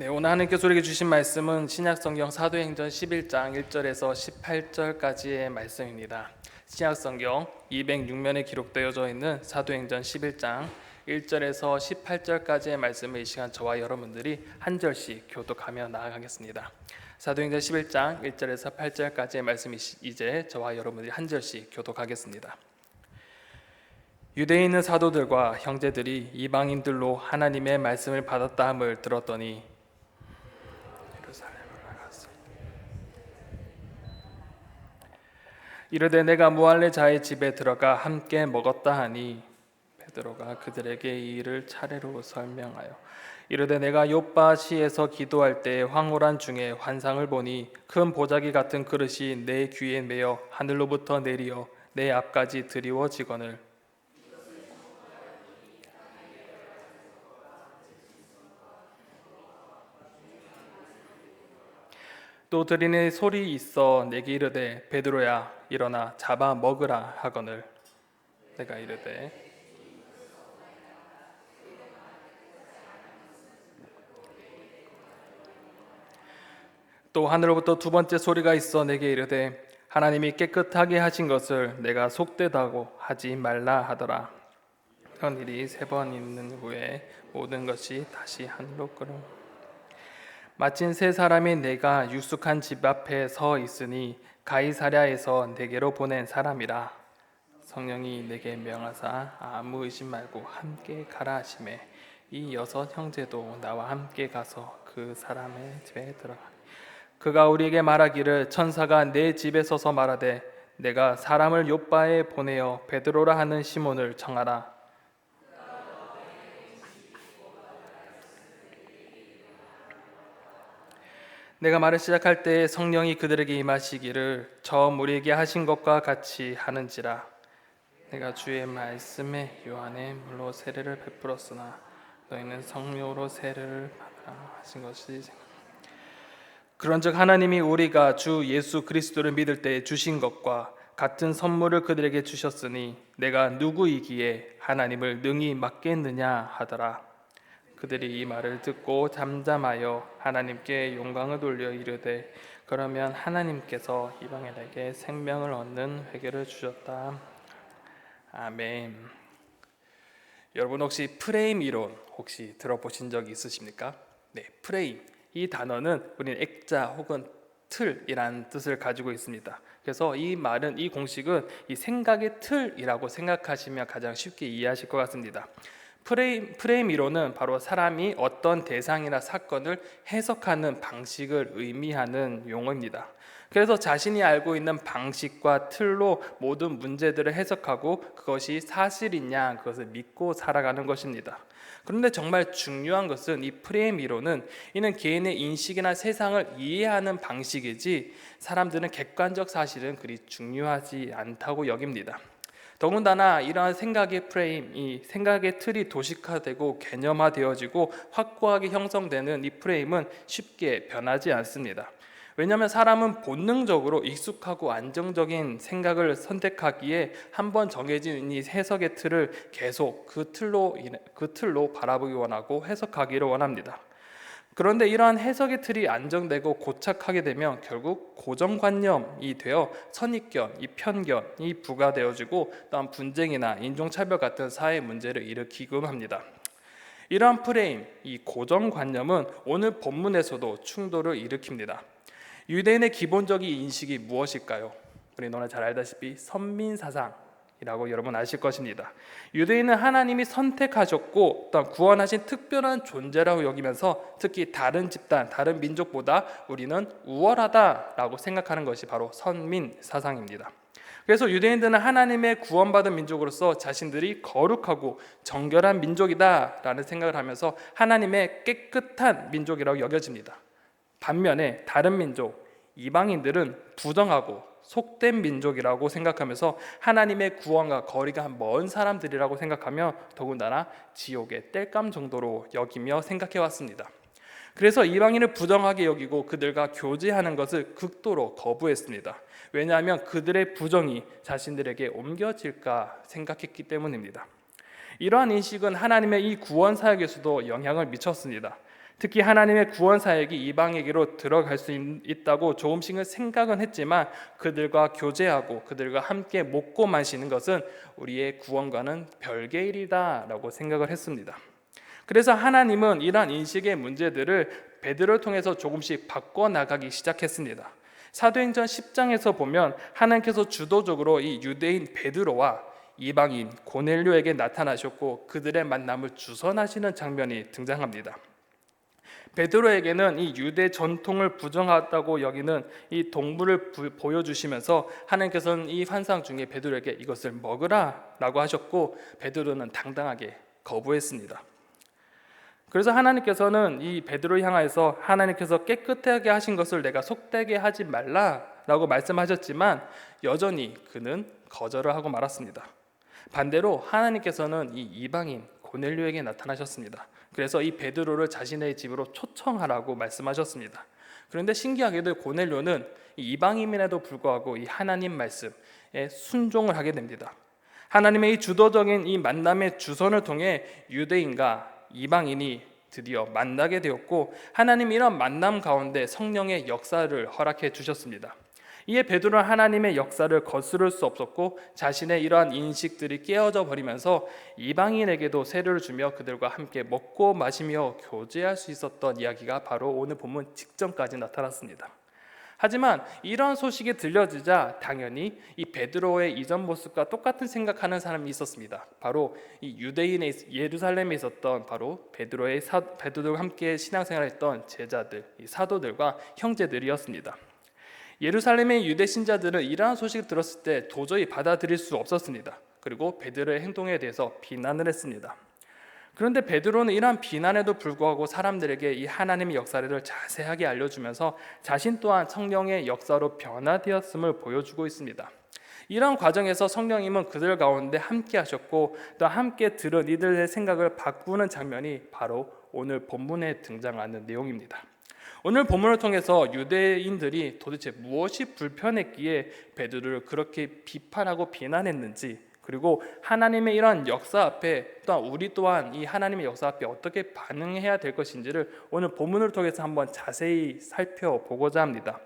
네, 오늘 하나님께서 우리에게 주신 말씀은 신약성경 사도행전 11장 1절에서 18절까지의 말씀입니다. 신약성경 206면에 기록되어져 있는 사도행전 11장 1절에서 18절까지의 말씀을 이 시간 저와 여러분들이 한 절씩 교독하며 나아가겠습니다. 사도행전 11장 1절에서 8절까지의 말씀이 이제 저와 여러분들이 한 절씩 교독하겠습니다. 유대에 있는 사도들과 형제들이 이방인들로 하나님의 말씀을 받았다 함을 들었더니 예루살렘을 나갔어. 이르되 내가 무할레 자의 집에 들어가 함께 먹었다 하니 베드로가 그들에게 이 일을 차례로 설명하여 이르되 내가 요빠 시에서 기도할 때 황홀한 중에 환상을 보니 큰 보자기 같은 그릇이 내 귀에 매어 하늘로부터 내리어 내 앞까지 드리워지거늘 또 들리는 소리 있어 내게 이르되 베드로야 일어나 잡아 먹으라 하거늘. 내가 이르되. 또 하늘로부터 두 번째 소리가 있어 내게 이르되 하나님이 깨끗하게 하신 것을 내가 속되다고 하지 말라 하더라. 그런 일이 세 번 있는 후에 모든 것이 다시 하늘로 끌어 마침 세 사람이 내가 유숙한 집 앞에 서 있으니 가이사랴에서 내게로 보낸 사람이라. 성령이 내게 명하사 아무 의심 말고 함께 가라 하심에 이 여섯 형제도 나와 함께 가서 그 사람의 집에 들어가. 그가 우리에게 말하기를 천사가 내 집에 서서 말하되 내가 사람을 요바에 보내어 베드로라 하는 시몬을 청하라 내가 말을 시작할 때 성령이 그들에게 임하시기를 처음 우리에게 하신 것과 같이 하는지라. 내가 주의 말씀에 요한의 물로 세례를 베풀었으나 너희는 성령으로 세례를 받으라 하신 것이 그런즉 하나님이 우리가 주 예수 그리스도를 믿을 때 주신 것과 같은 선물을 그들에게 주셨으니 내가 누구이기에 하나님을 능히 맡겠느냐 하더라 그들이 이 말을 듣고 잠잠하여 하나님께 영광을 돌려 이르되 그러면 하나님께서 이방인에게 생명을 얻는 회개를 주셨다. 아멘. 여러분 혹시 프레임 이론 혹시 들어보신 적이 있으십니까? 네, 프레임 이 단어는 우리는 액자 혹은 틀이란 뜻을 가지고 있습니다. 그래서 이 말은 이 공식은 이 생각의 틀이라고 생각하시면 가장 쉽게 이해하실 것 같습니다. 프레임, 프레임 이론은 바로 사람이 어떤 대상이나 사건을 해석하는 방식을 의미하는 용어입니다. 그래서 자신이 알고 있는 방식과 틀로 모든 문제들을 해석하고 그것이 사실이냐 그것을 믿고 살아가는 것입니다. 그런데 정말 중요한 것은 이 프레임 이론은 이는 개인의 인식이나 세상을 이해하는 방식이지 사람들은 객관적 사실은 그리 중요하지 않다고 여깁니다. 더군다나 이러한 생각의 프레임, 이 생각의 틀이 도식화되고 개념화되어지고 확고하게 형성되는 이 프레임은 쉽게 변하지 않습니다. 왜냐하면 사람은 본능적으로 익숙하고 안정적인 생각을 선택하기에 한번 정해진 이 해석의 틀을 계속 그 틀로 그 틀로 바라보기 원하고 해석하기를 원합니다. 그런데 이러한 해석의 틀이 안정되고 고착하게 되면 결국 고정관념이 되어 선입견, 이 편견이 부과되어지고 또한 분쟁이나 인종차별 같은 사회 문제를 일으키곤 합니다. 이러한 프레임, 이 고정관념은 오늘 본문에서도 충돌을 일으킵니다. 유대인의 기본적인 인식이 무엇일까요? 우리 너나 잘 알다시피 선민 사상, 이라고 여러분 아실 것입니다. 유대인은 하나님이 선택하셨고 또 구원하신 특별한 존재라고 여기면서 특히 다른 집단, 다른 민족보다 우리는 우월하다라고 생각하는 것이 바로 선민 사상입니다. 그래서 유대인들은 하나님의 구원받은 민족으로서 자신들이 거룩하고 정결한 민족이다라는 생각을 하면서 하나님의 깨끗한 민족이라고 여겨집니다. 반면에 다른 민족, 이방인들은 부정하고 속된 민족이라고 생각하면서 하나님의 구원과 거리가 먼 사람들이라고 생각하며 더군다나 지옥의 땔감 정도로 여기며 생각해 왔습니다. 그래서 이방인을 부정하게 여기고 그들과 교제하는 것을 극도로 거부했습니다. 왜냐하면 그들의 부정이 자신들에게 옮겨질까 생각했기 때문입니다. 이러한 인식은 하나님의 이 구원 사역에서도 영향을 미쳤습니다. 특히 하나님의 구원 사역이 이방에게로 들어갈 수 있- 있다고 조금씩은 생각은 했지만 그들과 교제하고 그들과 함께 먹고 마시는 것은 우리의 구원과는 별개의 일이다라고 생각을 했습니다. 그래서 하나님은 이러한 인식의 문제들을 베드로를 통해서 조금씩 바꿔 나가기 시작했습니다. 사도행전 10장에서 보면 하나님께서 주도적으로 이 유대인 베드로와 이방인 고넬료에게 나타나셨고 그들의 만남을 주선하시는 장면이 등장합니다. 베드로에게는 이 유대 전통을 부정하다고 여기는 이 동물을 부- 보여주시면서 하나님께서는 이 환상 중에 베드로에게 이것을 먹으라라고 하셨고 베드로는 당당하게 거부했습니다. 그래서 하나님께서는 이 베드로 향하여서 하나님께서 깨끗하게 하신 것을 내가 속되게 하지 말라라고 말씀하셨지만 여전히 그는 거절을 하고 말았습니다. 반대로 하나님께서는 이 이방인 고넬료에게 나타나셨습니다. 그래서 이 베드로를 자신의 집으로 초청하라고 말씀하셨습니다. 그런데 신기하게도 고넬료는 이 이방인임에도 불구하고 이 하나님 말씀에 순종을 하게 됩니다. 하나님의 이 주도적인 이 만남의 주선을 통해 유대인과 이방인이 드디어 만나게 되었고 하나님 이런 만남 가운데 성령의 역사를 허락해 주셨습니다. 이에 베드로는 하나님의 역사를 거스를 수 없었고 자신의 이러한 인식들이 깨어져 버리면서 이방인에게도 세례를 주며 그들과 함께 먹고 마시며 교제할 수 있었던 이야기가 바로 오늘 본문 직전까지 나타났습니다. 하지만 이러한 소식이 들려지자 당연히 이 베드로의 이전 모습과 똑같은 생각하는 사람이 있었습니다. 바로 이 유대인의 예루살렘에 있었던 바로 베드로의 사, 베드로와 함께 신앙생활했던 제자들, 이 사도들과 형제들이었습니다. 예루살렘의 유대 신자들은 이러한 소식을 들었을 때 도저히 받아들일 수 없었습니다. 그리고 베드로의 행동에 대해서 비난을 했습니다. 그런데 베드로는 이러한 비난에도 불구하고 사람들에게 이 하나님의 역사를 자세하게 알려주면서 자신 또한 성령의 역사로 변화되었음을 보여주고 있습니다. 이러한 과정에서 성령님은 그들 가운데 함께 하셨고 또 함께 들은 이들의 생각을 바꾸는 장면이 바로 오늘 본문에 등장하는 내용입니다. 오늘 본문을 통해서 유대인들이 도대체 무엇이 불편했기에 베드로를 그렇게 비판하고 비난했는지 그리고 하나님의 이러한 역사 앞에 또한 우리 또한 이 하나님의 역사 앞에 어떻게 반응해야 될 것인지를 오늘 본문을 통해서 한번 자세히 살펴보고자 합니다.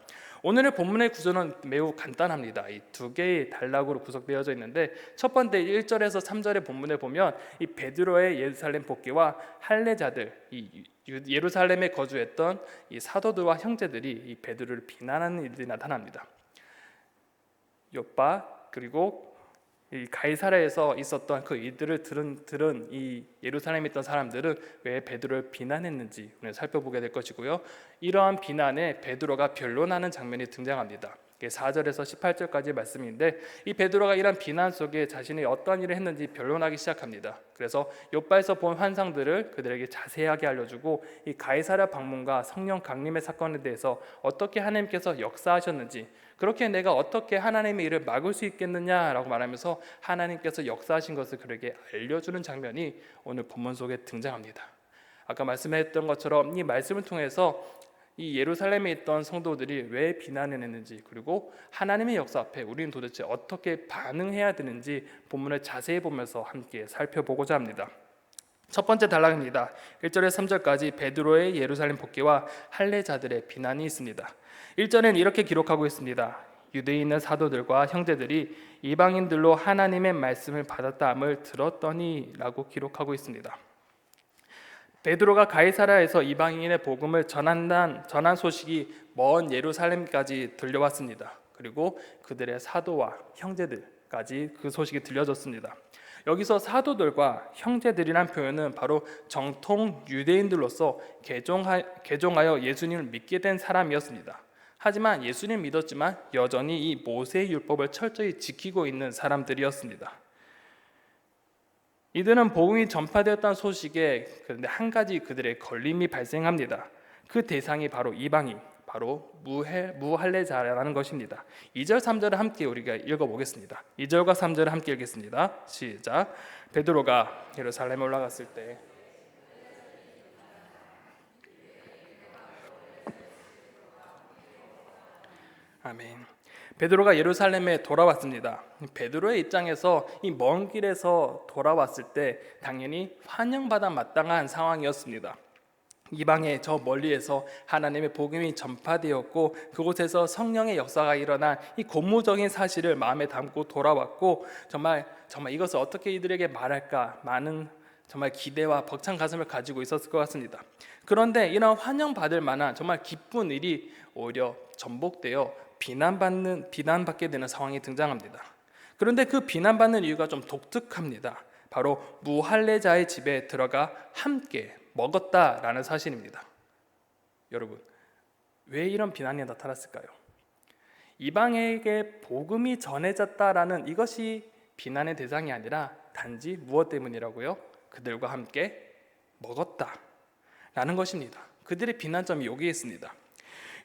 오늘의 본문의 구조는 매우 간단합니다. 이 두 개의 단락으로 구성되어져 있는데 첫 번째 1절에서 3절의 본문에 보면 이 베드로의 예루살렘 복귀와 할례자들 이 유- 예루살렘에 거주했던 이 사도들과 형제들이 이 베드로를 비난하는 일들이 나타납니다. 요빠 그리고 이 가이사라에서 있었던 그 일들을 들은 들은 이 예루살렘에 있던 사람들은 왜 베드로를 비난했는지 오늘 살펴보게 될 것이고요. 이러한 비난에 베드로가 변론하는 장면이 등장합니다. 이게 4절에서 18절까지 말씀인데 이 베드로가 이러한 비난 속에 자신이 어떤 일을 했는지 변론하기 시작합니다. 그래서 요바에서 본 환상들을 그들에게 자세하게 알려주고 이 가이사라 방문과 성령 강림의 사건에 대해서 어떻게 하나님께서 역사하셨는지 그렇게 내가 어떻게 하나님의 일을 막을 수 있겠느냐라고 말하면서 하나님께서 역사하신 것을 그에게 알려주는 장면이 오늘 본문 속에 등장합니다. 아까 말씀했던 것처럼 이 말씀을 통해서 이 예루살렘에 있던 성도들이 왜 비난을 했는지 그리고 하나님의 역사 앞에 우리는 도대체 어떻게 반응해야 되는지 본문을 자세히 보면서 함께 살펴보고자 합니다. 첫 번째 단락입니다. 1절에 3절까지 베드로의 예루살렘 복귀와 할례자들의 비난이 있습니다. 1절엔 이렇게 기록하고 있습니다. 있는 사도들과 형제들이 이방인들로 하나님의 말씀을 받았다함을 들었더니라고 기록하고 있습니다. 베드로가 가이사라에서 이방인의 복음을 전한단 전한 소식이 먼 예루살렘까지 들려왔습니다. 그리고 그들의 사도와 형제들까지 그 소식이 들려졌습니다. 여기서 사도들과 형제들이란 표현은 바로 정통 유대인들로서 개종하, 개종하여 예수님을 믿게 된 사람이었습니다. 하지만 예수님 믿었지만 여전히 이 모세의 율법을 철저히 지키고 있는 사람들이었습니다. 이들은 복음이 전파되었다는 소식에 그런데 한 가지 그들의 걸림이 발생합니다. 그 대상이 바로 이방인, 바로 무해 무할례자라는 것입니다. 2절 3절을 함께 우리가 읽어 보겠습니다. 2절과 3절을 함께 읽겠습니다. 시작. 베드로가 예루살렘에 올라갔을 때 아멘. 베드로가 예루살렘에 돌아왔습니다. 베드로의 입장에서 이 먼 길에서 돌아왔을 때 당연히 환영받아 마땅한 상황이었습니다. 이방의 저 멀리에서 하나님의 복음이 전파되었고 그곳에서 성령의 역사가 일어난 이 고무적인 사실을 마음에 담고 돌아왔고 정말 정말 이것을 어떻게 이들에게 말할까 많은 정말 기대와 벅찬 가슴을 가지고 있었을 것 같습니다. 그런데 이런 환영받을 만한 정말 기쁜 일이 오히려 전복되어 비난받는 비난받게 되는 상황이 등장합니다. 그런데 그 비난받는 이유가 좀 독특합니다. 바로 무할례자의 집에 들어가 함께 먹었다라는 사실입니다. 여러분, 왜 이런 비난이 나타났을까요? 이방에게 복음이 전해졌다라는 이것이 비난의 대상이 아니라 단지 무엇 때문이라고요? 그들과 함께 먹었다라는 것입니다. 그들의 비난점이 여기에 있습니다.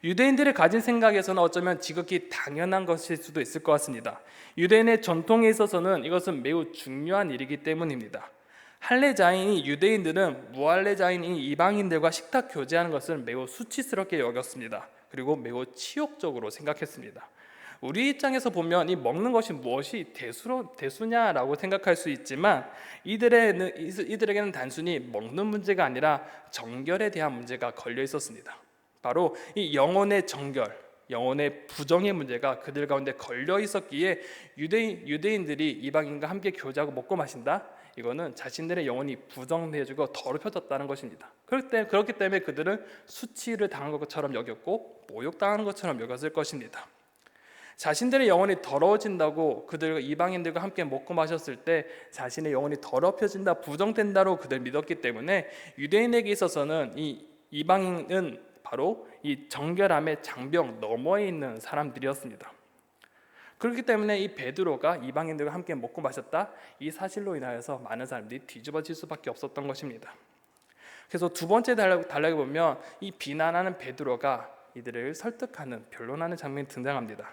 유대인들이 가진 생각에서는 어쩌면 지극히 당연한 것일 수도 있을 것 같습니다. 유대인의 전통에 있어서는 이것은 매우 중요한 일이기 때문입니다. 할례자인이 유대인들은 무할례자인인 이방인들과 식탁 교제하는 것을 매우 수치스럽게 여겼습니다. 그리고 매우 치욕적으로 생각했습니다. 우리 입장에서 보면 이 먹는 것이 무엇이 대수로 대수냐라고 생각할 수 있지만 이들에는 이들에게는 단순히 먹는 문제가 아니라 정결에 대한 문제가 걸려 있었습니다. 바로 이 영혼의 정결, 영혼의 부정의 문제가 그들 가운데 걸려 있었기에 유대인 유대인들이 이방인과 함께 교제하고 먹고 마신다. 이거는 자신들의 영혼이 부정되어지고 더럽혀졌다는 것입니다. 그렇기 때문에, 그들은 수치를 당한 것처럼 여겼고 모욕당하는 것처럼 여겼을 것입니다. 자신들의 영혼이 더러워진다고 그들과 이방인들과 함께 먹고 마셨을 때 자신의 영혼이 더럽혀진다, 부정된다로 그들 믿었기 때문에 유대인에게 있어서는 이 이방인은 바로 이 정결함의 장벽 너머에 있는 사람들이었습니다. 그렇기 때문에 이 베드로가 이방인들과 함께 먹고 마셨다 이 사실로 인하여서 많은 사람들이 뒤집어질 수밖에 없었던 것입니다. 그래서 두 번째 단락에 보면 이 비난하는 베드로가 이들을 설득하는 변론하는 장면이 등장합니다.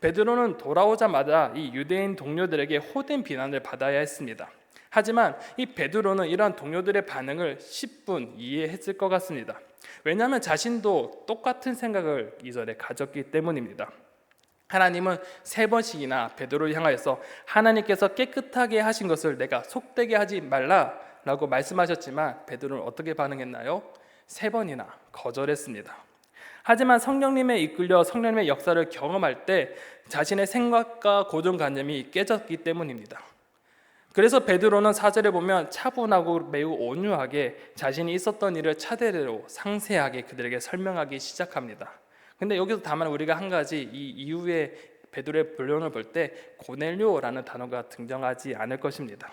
베드로는 돌아오자마자 이 유대인 동료들에게 호된 비난을 받아야 했습니다. 하지만 이 베드로는 이러한 동료들의 반응을 10분 이해했을 것 같습니다. 왜냐하면 자신도 똑같은 생각을 이전에 가졌기 때문입니다. 하나님은 세 번씩이나 베드로를 향하여서 하나님께서 깨끗하게 하신 것을 내가 속되게 하지 말라라고 말씀하셨지만 베드로는 어떻게 반응했나요? 세 번이나 거절했습니다. 하지만 성령님에 이끌려 성령님의 역사를 경험할 때 자신의 생각과 고정관념이 깨졌기 때문입니다. 그래서 베드로는 사절에 보면 차분하고 매우 온유하게 자신이 있었던 일을 차례로 상세하게 그들에게 설명하기 시작합니다. 근데 여기서 다만 우리가 한 가지 이 이후에 베드로의 본론을 볼 때 고넬료라는 단어가 등장하지 않을 것입니다.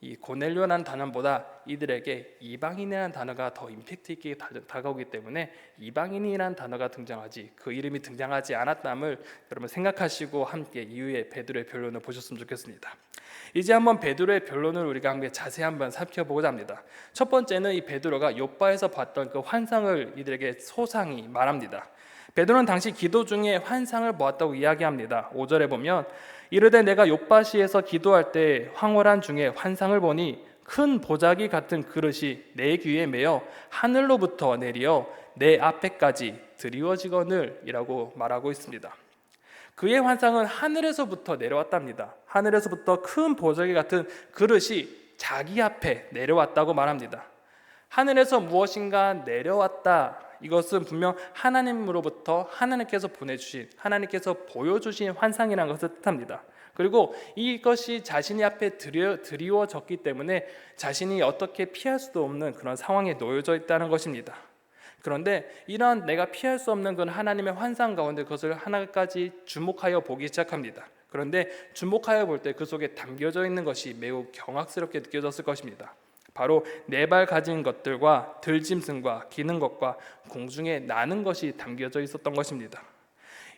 이 고넬료라는 단어보다 이들에게 이방인이라는 단어가 더 임팩트 있게 다가오기 때문에 이방인이라는 단어가 등장하지 그 이름이 등장하지 않았담을 여러분 생각하시고 함께 이후에 베드로의 변론을 보셨으면 좋겠습니다. 이제 한번 베드로의 변론을 우리가 함께 자세히 한번 살펴보고자 합니다. 첫 번째는 이 베드로가 요바에서 봤던 그 환상을 이들에게 소상히 말합니다. 베드로는 당시 기도 중에 환상을 보았다고 이야기합니다. 5절에 보면 이르되 내가 요바시에서 기도할 때 황홀한 중에 환상을 보니 큰 보자기 같은 그릇이 내 귀에 매어 하늘로부터 내리어 내 앞에까지 드리워지거늘이라고 말하고 있습니다. 그의 환상은 하늘에서부터 내려왔답니다. 하늘에서부터 큰 보자기 같은 그릇이 자기 앞에 내려왔다고 말합니다. 하늘에서 무엇인가 내려왔다 이것은 분명 하나님으로부터 하나님께서 보내주신 하나님께서 보여주신 환상이라는 것을 뜻합니다. 그리고 이것이 자신이 앞에 드리워, 졌기 때문에 자신이 어떻게 피할 수도 없는 그런 상황에 놓여져 있다는 것입니다. 그런데 이러한 내가 피할 수 없는 그 하나님의 환상 가운데 그것을 하나까지 주목하여 보기 시작합니다. 그런데 주목하여 볼 때 그 속에 담겨져 있는 것이 매우 경악스럽게 느껴졌을 것입니다. 바로 네 발 가진 것들과 들짐승과 기는 것과 공중에 나는 것이 담겨져 있었던 것입니다.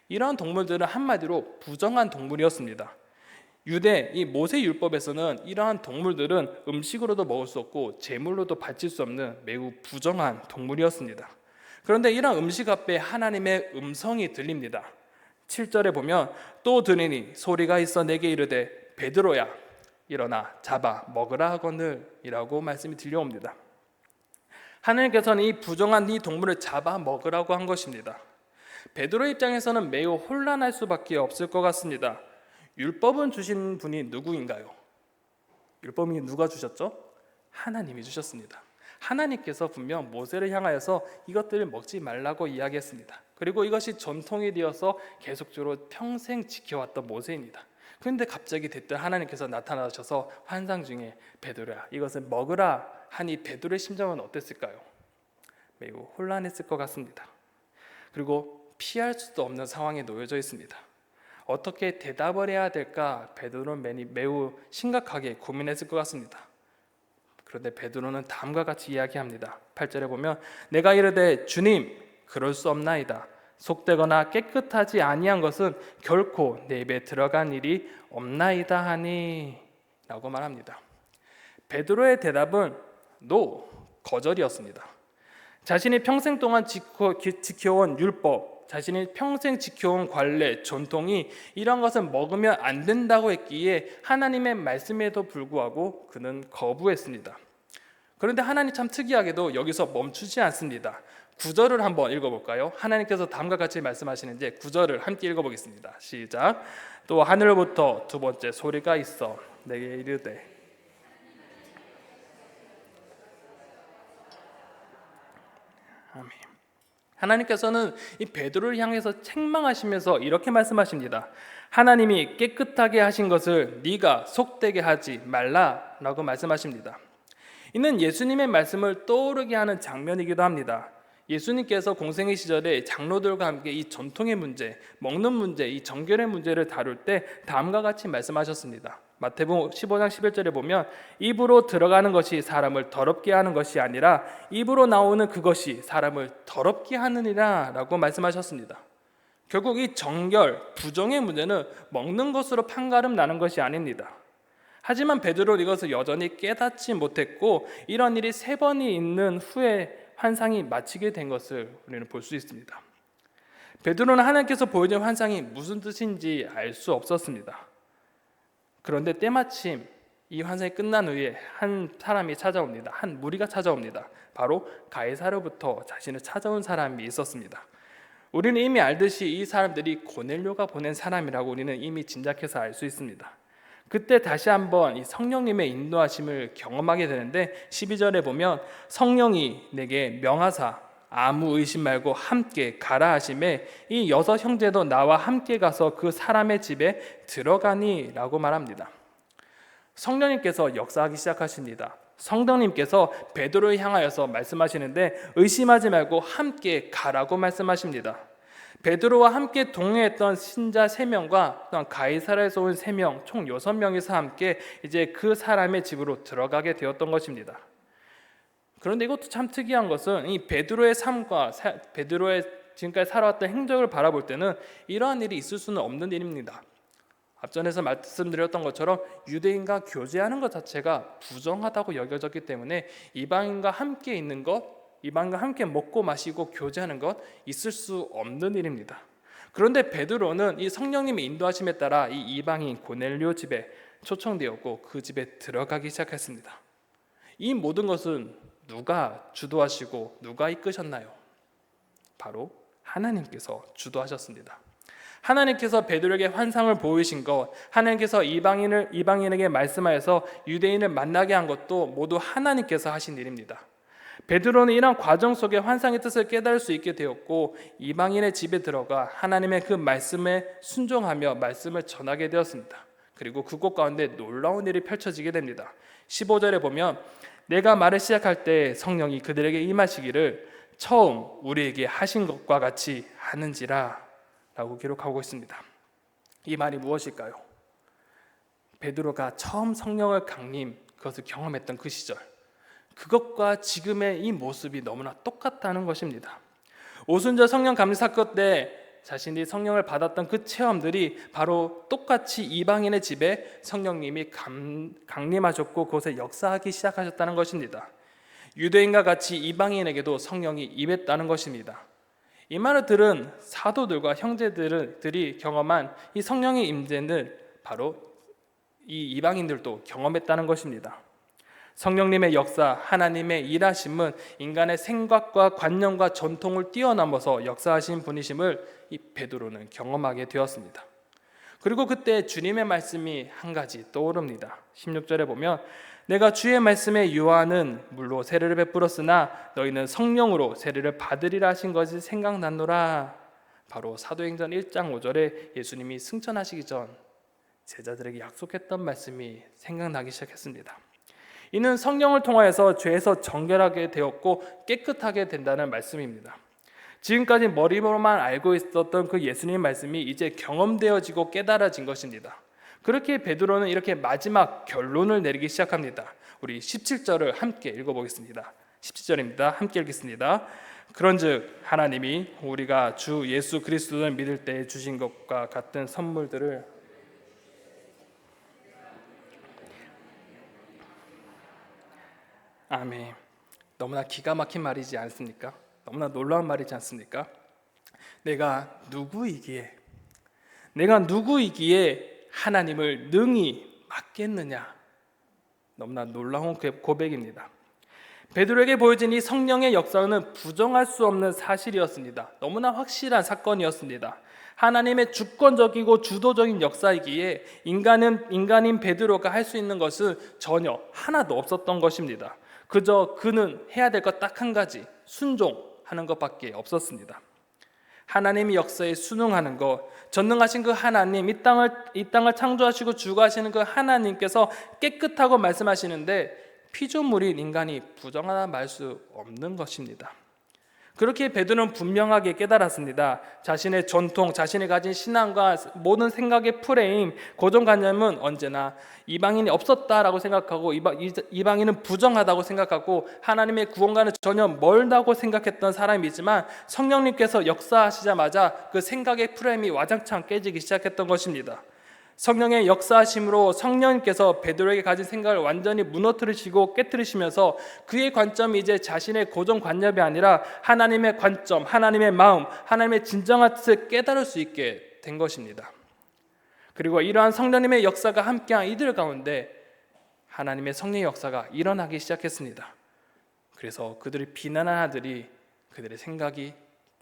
이러한 동물들은 한마디로 부정한 동물이었습니다. 유대 이 모세 율법에서는 이러한 동물들은 음식으로도 먹을 수 없고 제물로도 바칠 수 없는 매우 부정한 동물이었습니다. 그런데 이러한 음식 앞에 하나님의 음성이 들립니다. 7절에 보면 또 들으니 소리가 있어 내게 이르되 베드로야 일어나 잡아 먹으라 하거늘이라고 말씀이 들려옵니다. 하나님께서는 이 부정한 이 동물을 잡아 먹으라고 한 것입니다. 베드로 입장에서는 매우 혼란할 수밖에 없을 것 같습니다. 율법은 주신 분이 누구인가요? 율법이 누가 주셨죠? 하나님이 주셨습니다. 하나님께서 분명 모세를 향하여서 이것들을 먹지 말라고 이야기했습니다. 그리고 이것이 전통이 되어서 계속적으로 평생 지켜왔던 모세입니다. 그런데 갑자기 대뜸 하나님께서 나타나셔서 환상 중에 베드로야 이것을 먹으라 하니 베드로의 심정은 어땠을까요? 매우 혼란했을 것 같습니다. 그리고 피할 수도 없는 상황에 놓여져 있습니다. 어떻게 대답을 해야 될까 베드로는 매우 심각하게 고민했을 것 같습니다. 그런데 베드로는 다음과 같이 이야기합니다. 8절에 보면 내가 이르되 주님 그럴 수 없나이다. 속되거나 깨끗하지 아니한 것은 결코 내 입에 들어간 일이 없나이다 하니 라고 말합니다. 베드로의 대답은 노 거절이었습니다. 자신이 평생 동안 지켜, 지켜 온 율법, 자신이 평생 지켜온 관례, 전통이 이런 것은 먹으면 안 된다고 했기에 하나님의 말씀에도 불구하고 그는 거부했습니다. 그런데 하나님 참 특이하게도 여기서 멈추지 않습니다. 구절을 한번 읽어볼까요? 하나님께서 다음과 같이 말씀하시는지 구절을 함께 읽어보겠습니다. 시작. 또 하늘로부터 두 번째 소리가 있어 내게 이르되 아멘. 하나님께서는 이 베드로를 향해서 책망하시면서 이렇게 말씀하십니다. 하나님이 깨끗하게 하신 것을 네가 속되게 하지 말라라고 말씀하십니다. 이는 예수님의 말씀을 떠오르게 하는 장면이기도 합니다. 예수님께서 공생의 시절에 장로들과 함께 이 전통의 문제, 먹는 문제, 이 정결의 문제를 다룰 때 다음과 같이 말씀하셨습니다. 마태복음 15장 11절에 보면 입으로 들어가는 것이 사람을 더럽게 하는 것이 아니라 입으로 나오는 그것이 사람을 더럽게 하느니라라고 말씀하셨습니다. 결국 이 정결, 부정의 문제는 먹는 것으로 판가름 나는 것이 아닙니다. 하지만 베드로는 이것을 여전히 깨닫지 못했고 이런 일이 세 번이 있는 후에 환상이 마치게 된 것을 우리는 볼 수 있습니다. 베드로는 하나님께서 보여준 환상이 무슨 뜻인지 알 수 없었습니다. 그런데 때마침 이 환상이 끝난 후에 한 사람이 찾아옵니다. 한 무리가 찾아옵니다. 바로 가이사로부터 자신을 찾아온 사람이 있었습니다. 우리는 이미 알듯이 이 사람들이 고넬료가 보낸 사람이라고 우리는 이미 짐작해서 알 수 있습니다. 그때 다시 한번 이 성령님의 인도하심을 경험하게 되는데 12절에 보면 성령이 내게 명하사 아무 의심 말고 함께 가라 하심에 이 여섯 형제도 나와 함께 가서 그 사람의 집에 들어가니라고 말합니다. 성령님께서 역사하기 시작하십니다. 성령님께서 베드로를 향하여서 말씀하시는데 의심하지 말고 함께 가라고 말씀하십니다. 베드로와 함께 동행했던 신자 3명과 또한 가이사라에서 온 3명, 총 6명이서 함께 이제 그 사람의 집으로 들어가게 되었던 것입니다. 그런데 이것도 참 특이한 것은 이 베드로의 삶과 베드로의 지금까지 살아왔던 행적을 바라볼 때는 이러한 일이 있을 수는 없는 일입니다. 앞전에서 말씀드렸던 것처럼 유대인과 교제하는 것 자체가 부정하다고 여겨졌기 때문에 이방인과 함께 있는 것 이방과 함께 먹고 마시고 교제하는 것 있을 수 없는 일입니다. 그런데 베드로는 이 성령님의 인도하심에 따라 이 이방인 고넬료 집에 초청되었고 그 집에 들어가기 시작했습니다. 이 모든 것은 누가 주도하시고 누가 이끄셨나요? 바로 하나님께서 주도하셨습니다. 하나님께서 베드로에게 환상을 보이신 것, 하나님께서 이방인을 이방인에게 말씀하여서 유대인을 만나게 한 것도 모두 하나님께서 하신 일입니다. 베드로는 이러한 과정 속에 환상의 뜻을 깨달을 수 있게 되었고 이방인의 집에 들어가 하나님의 그 말씀에 순종하며 말씀을 전하게 되었습니다. 그리고 그곳 가운데 놀라운 일이 펼쳐지게 됩니다. 15절에 보면 내가 말을 시작할 때 성령이 그들에게 임하시기를 처음 우리에게 하신 것과 같이 하는지라 라고 기록하고 있습니다. 이 말이 무엇일까요? 베드로가 처음 성령을 강림 그것을 경험했던 그 시절 그것과 지금의 이 모습이 너무나 똑같다는 것입니다. 오순절 성령 감리 사건 때 자신이 성령을 받았던 그 체험들이 바로 똑같이 이방인의 집에 성령님이 감, 강림하셨고 그곳에 역사하기 시작하셨다는 것입니다. 유대인과 같이 이방인에게도 성령이 임했다는 것입니다. 이 말을 들은 사도들과 형제들이 경험한 이 성령의 임재는 바로 이 이방인들도 경험했다는 것입니다. 성령님의 역사, 하나님의 일하심은 인간의 생각과 관념과 전통을 뛰어넘어서 역사하신 분이심을 이 베드로는 경험하게 되었습니다. 그리고 그때 주님의 말씀이 한 가지 떠오릅니다. 16절에 보면 내가 주의 말씀에 유하는 물로 세례를 베풀었으나 너희는 성령으로 세례를 받으리라 하신 것이 생각났노라. 바로 사도행전 1장 5절에 예수님이 승천하시기 전 제자들에게 약속했던 말씀이 생각나기 시작했습니다. 이는 성령을 통하여서 죄에서 정결하게 되었고 깨끗하게 된다는 말씀입니다. 지금까지 머리로만 알고 있었던 그 예수님 말씀이 이제 경험되어지고 깨달아진 것입니다. 그렇게 베드로는 이렇게 마지막 결론을 내리기 시작합니다. 우리 17절을 함께 읽어보겠습니다. 17절입니다. 함께 읽겠습니다. 그런즉 하나님이 우리가 주 예수 그리스도를 믿을 때 주신 것과 같은 선물들을 아멘. 너무나 기가 막힌 말이지 않습니까? 너무나 놀라운 말이지 않습니까? 내가 누구이기에 내가 누구이기에 하나님을 능히 맡겠느냐? 너무나 놀라운 고백입니다. 베드로에게 보여진 이 성령의 역사는 부정할 수 없는 사실이었습니다. 너무나 확실한 사건이었습니다. 하나님의 주권적이고 주도적인 역사이기에 인간은 인간인 베드로가 할 수 있는 것은 전혀 하나도 없었던 것입니다. 그저 그는 해야 될 것 딱 한 가지 순종하는 것밖에 없었습니다. 하나님의 역사에 순응하는 것, 전능하신 그 하나님, 이 땅을 이 땅을 창조하시고 주거하시는 그 하나님께서 깨끗하고 말씀하시는데 피조물인 인간이 부정하다 말 수 없는 것입니다. 그렇게 베드로는 분명하게 깨달았습니다. 자신의 전통, 자신이 가진 신앙과 모든 생각의 프레임, 고정관념은 언제나 이방인이 없었다라고 생각하고 이방 인은 부정하다고 생각하고 하나님의 구원과는 전혀 멀다고 생각했던 사람이지만 성령님께서 역사하시자마자 그 생각의 프레임이 와장창 깨지기 시작했던 것입니다. 성령의 역사하심으로 성령님께서 베드로에게 가진 생각을 완전히 무너뜨리시고 깨뜨리시면서 그의 관점이 이제 자신의 고정관념이 아니라 하나님의 관점, 하나님의 마음, 하나님의 진정한 뜻을 깨달을 수 있게 된 것입니다. 그리고 이러한 성령님의 역사가 함께한 이들 가운데 하나님의 성령의 역사가 일어나기 시작했습니다. 그래서 그들이 비난한 아들이 그들의 생각이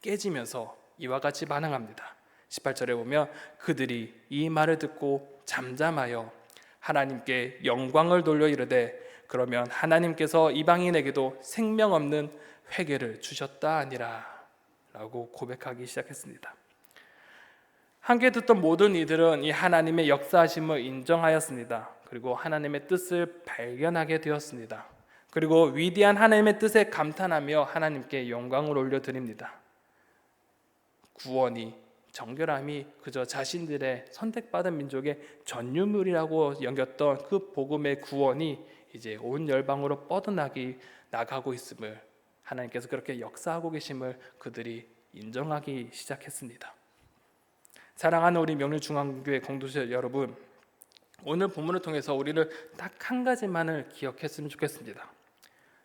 깨지면서 이와 같이 반응합니다. 18절에 보면 그들이 이 말을 듣고 잠잠하여 하나님께 영광을 돌려 이르되 그러면 하나님께서 이방인에게도 생명 없는 회개를 주셨다 아니라 라고 고백하기 시작했습니다. 함께 듣던 모든 이들은 이 하나님의 역사하심을 인정하였습니다. 그리고 하나님의 뜻을 발견하게 되었습니다. 그리고 위대한 하나님의 뜻에 감탄하며 하나님께 영광을 올려드립니다. 구원이 정결함이 그저 자신들의 선택받은 민족의 전유물이라고 여겼던 그 복음의 구원이 이제 온 열방으로 뻗어나기 나가고 있음을 하나님께서 그렇게 역사하고 계심을 그들이 인정하기 시작했습니다. 사랑하는 우리 명륜 중앙교회 공동체 여러분, 오늘 본문을 통해서 우리를 딱한 가지만을 기억했으면 좋겠습니다.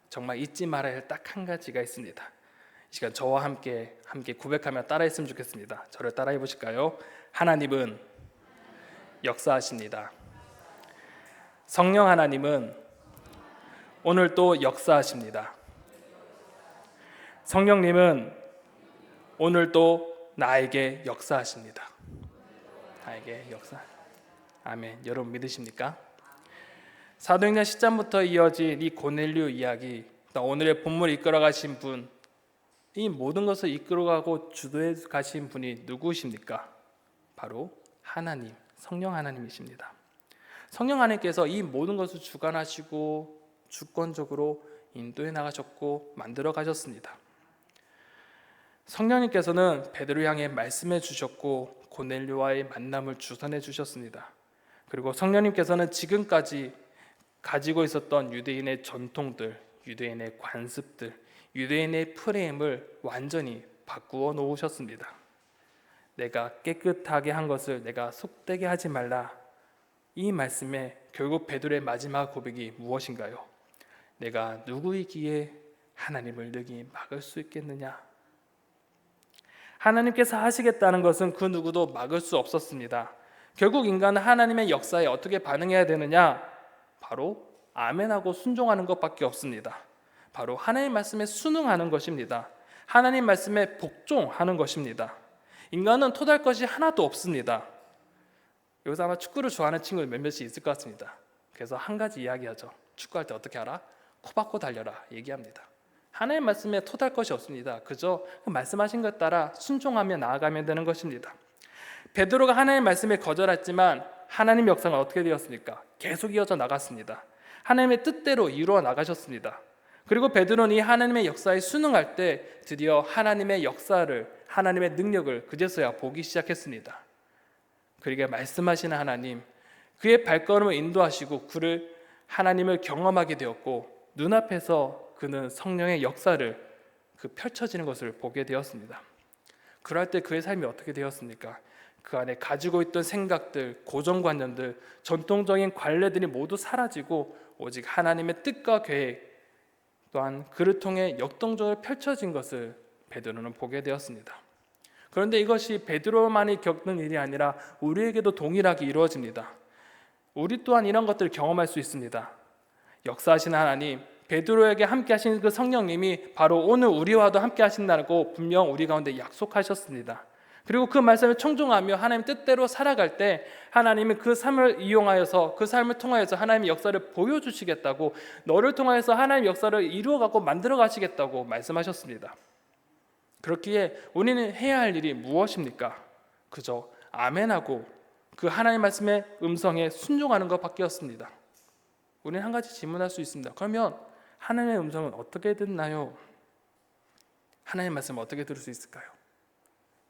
정말 잊지 말아야 할 딱 한 가지가 있습니다. 이 시간 저와 함께 함께 고백하며 따라했으면 좋겠습니다. 저를 따라해 보실까요? 하나님은 역사하십니다. 성령 하나님은 오늘 또 역사하십니다. 성령님은 오늘 또 나에게 역사하십니다. 나에게 역사. 아멘. 여러분 믿으십니까? 사도행전 10장부터 이어진 이 고넬류 이야기, 오늘의 본문 이끌어 가신 분, 이 모든 것을 이끌어가고 주도해 가신 분이 누구십니까? 바로 하나님, 성령 하나님이십니다. 성령 하나님께서 이 모든 것을 주관하시고 주권적으로 인도해 나가셨고 만들어 가셨습니다. 성령님께서는 베드로 향해 말씀해 주셨고 고넬료와의 만남을 주선해 주셨습니다. 그리고 성령님께서는 지금까지 가지고 있었던 유대인의 전통들, 유대인의 관습들, 유대인의 프레임을 완전히 바꾸어 놓으셨습니다. 내가 깨끗하게 한 것을 내가 속되게 하지 말라. 이 말씀에 결국 베드로의 마지막 고백이 무엇인가요? 내가 누구이기에 하나님을 능히 막을 수 있겠느냐? 하나님께서 하시겠다는 것은 그 누구도 막을 수 없었습니다. 결국 인간은 하나님의 역사에 어떻게 반응해야 되느냐? 바로 아멘하고 순종하는 것밖에 없습니다. 바로 하나님 말씀에 순응하는 것입니다. 하나님 말씀에 복종하는 것입니다. 인간은 토달 것이 하나도 없습니다. 여기서 아마 축구를 좋아하는 친구 몇몇이 있을 것 같습니다. 그래서 한 가지 이야기하죠. 축구할 때 어떻게 알아? 코 박고 달려라 얘기합니다. 하나님 말씀에 토달 것이 없습니다. 그저 그 말씀하신 것 따라 순종하며 나아가면 되는 것입니다. 베드로가 하나님 말씀에 거절했지만 하나님 역사가 어떻게 되었습니까? 계속 이어져 나갔습니다. 하나님의 뜻대로 이루어 나가셨습니다. 그리고 베드로는 이 하나님의 역사에 순응할 때 드디어 하나님의 역사를 하나님의 능력을 그제서야 보기 시작했습니다. 그에게 말씀하시는 하나님, 그의 발걸음을 인도하시고 그를 하나님을 경험하게 되었고 눈앞에서 그는 성령의 역사를 그 펼쳐지는 것을 보게 되었습니다. 그럴 때 그의 삶이 어떻게 되었습니까? 그 안에 가지고 있던 생각들, 고정관념들, 전통적인 관례들이 모두 사라지고 오직 하나님의 뜻과 계획 또한 그를 통해 역동적으로 펼쳐진 것을 베드로는 보게 되었습니다. 그런데 이것이 베드로만이 겪는 일이 아니라 우리에게도 동일하게 이루어집니다. 우리 또한 이런 것들을 경험할 수 있습니다. 역사하시는 하나님, 베드로에게 함께 하신 그 성령님이 바로 오늘 우리와도 함께 하신다고 분명 우리 가운데 약속하셨습니다. 그리고 그 말씀을 청종하며 하나님 뜻대로 살아갈 때 하나님은 그 삶을 이용하여서 그 삶을 통하여서 하나님의 역사를 보여주시겠다고 너를 통하여서 하나님의 역사를 이루어가고 만들어 가시겠다고 말씀하셨습니다. 그렇기에 우리는 해야 할 일이 무엇입니까? 그저 아멘하고 그 하나님 말씀의 음성에 순종하는 것밖에 없습니다. 우리는 한 가지 질문할 수 있습니다. 그러면 하나님의 음성은 어떻게 듣나요? 하나님 말씀 어떻게 들을 수 있을까요?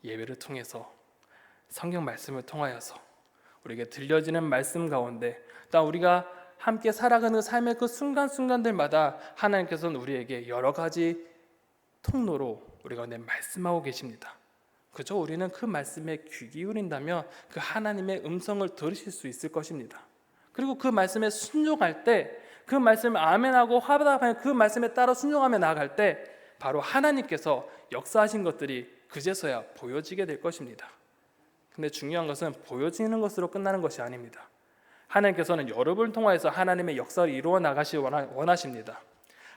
예배를 통해서 성경 말씀을 통하여서 우리에게 들려지는 말씀 가운데 또 우리가 함께 살아가는 삶의 그 순간순간들마다 하나님께서는 우리에게 여러 가지 통로로 우리 가운데 말씀하고 계십니다. 그저 우리는 그 말씀에 귀 기울인다면 그 하나님의 음성을 들으실 수 있을 것입니다. 그리고 그 말씀에 순종할 때 그 말씀을 아멘하고 화답하며 그 말씀에 따라 순종하며 나아갈 때 바로 하나님께서 역사하신 것들이 그제서야 보여지게 될 것입니다. 근데 중요한 것은 보여지는 것으로 끝나는 것이 아닙니다. 하나님께서는 여러분을 통하여서 하나님의 역사를 이루어 나가시 원하십니다.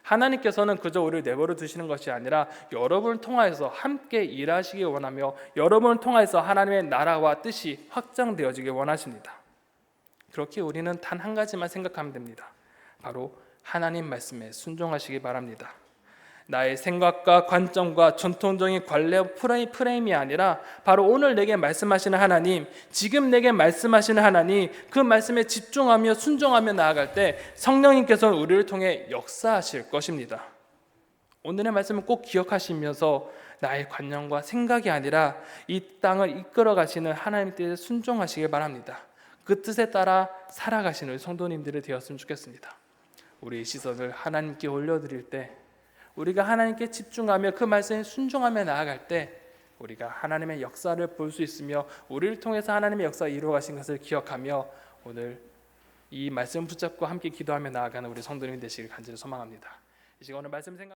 하나님께서는 그저 우리를 내버려 두시는 것이 아니라 여러분을 통하여서 함께 일하시기 원하며 여러분을 통하여서 하나님의 나라와 뜻이 확장되어지길 원하십니다. 그렇게 우리는 단 한 가지만 생각하면 됩니다. 바로 하나님 말씀에 순종하시기 바랍니다. 나의 생각과 관점과 전통적인 관례 프레임이 아니라 바로 오늘 내게 말씀하시는 하나님, 지금 내게 말씀하시는 하나님, 그 말씀에 집중하며 순종하며 나아갈 때 성령님께서는 우리를 통해 역사하실 것입니다. 오늘의 말씀을 꼭 기억하시면서 나의 관념과 생각이 아니라 이 땅을 이끌어 가시는 하나님 뜻에 순종하시길 바랍니다. 그 뜻에 따라 살아가시는 성도님들이 되었으면 좋겠습니다. 우리의 시선을 하나님께 올려드릴 때 우리가 하나님께 집중하며 그 말씀에 순종하며 나아갈 때 우리가 하나님의 역사를 볼 수 있으며 우리를 통해서 하나님의 역사 이루어 가신 것을 기억하며 오늘 이 말씀 붙잡고 함께 기도하며 나아가는 우리 성도님 되시길 간절히 소망합니다. 이 시간 오늘 말씀 생각